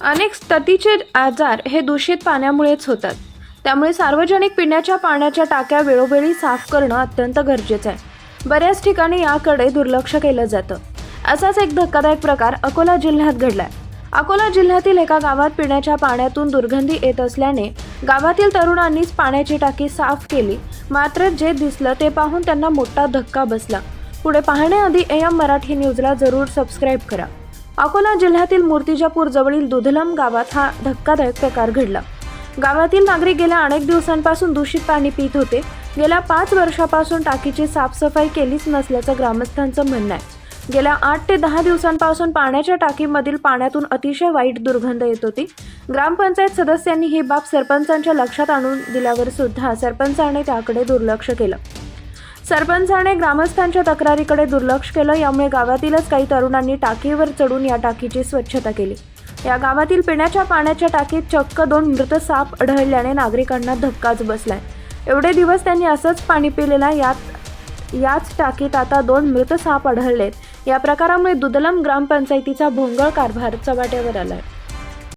अनेक स्ततीचे आजार हे दूषित पाण्यामुळेच होतात. त्यामुळे सार्वजनिक पिण्याच्या पाण्याच्या टाक्या वेळोवेळी साफ करणं अत्यंत गरजेचं आहे. बऱ्याच ठिकाणी याकडे दुर्लक्ष केलं जातं. असाच एक धक्कादायक प्रकार अकोला जिल्ह्यात घडलाय. अकोला जिल्ह्यातील एका गावात पिण्याच्या पाण्यातून दुर्गंधी येत असल्याने गावातील तरुणांनीच पाण्याची टाकी साफ केली. मात्र जे दिसलं ते पाहून त्यांना मोठा धक्का बसला. पुढे पाहण्याआधी एम मराठी न्यूजला जरूर सबस्क्राईब करा. अकोला जिल्ह्यातील मूर्तिजापूर जवळील दुधलम गावात हा धक्कादायक प्रकार घडला. गावातील नागरिक गेल्या अनेक दिवसांपासून दूषित पाणी पित होते. गेल्या पाच वर्षापासून टाकीची साफसफाई केलीच नसल्याचं ग्रामस्थांचं म्हणणं आहे. गेल्या आठ ते दहा दिवसांपासून पाण्याच्या टाकीमधील पाण्यातून अतिशय वाईट दुर्गंध येत होती. ग्रामपंचायत सदस्यांनी ही बाब सरपंचांच्या लक्षात आणून दिल्यावर सुद्धा सरपंचाने त्याकडे दुर्लक्ष केलं. सरपंचाने ग्रामस्थांच्या तक्रारीकडे दुर्लक्ष केलं यामुळे गावातीलच काही तरुणांनी टाकीवर चढून या टाकीची स्वच्छता केली. या गावातील पिण्याच्या पाण्याच्या टाकीत चक्क दोन मृत साप आढळल्याने नागरिकांना धक्काच बसलाय. एवढे दिवस त्यांनी असंच पाणी पिलेला यात याच टाकीत आता दोन मृत साप आढळलेत. या प्रकारामुळे दुदलम ग्रामपंचायतीचा भोंगळ कारभार चव्हाट्यावर आलाय.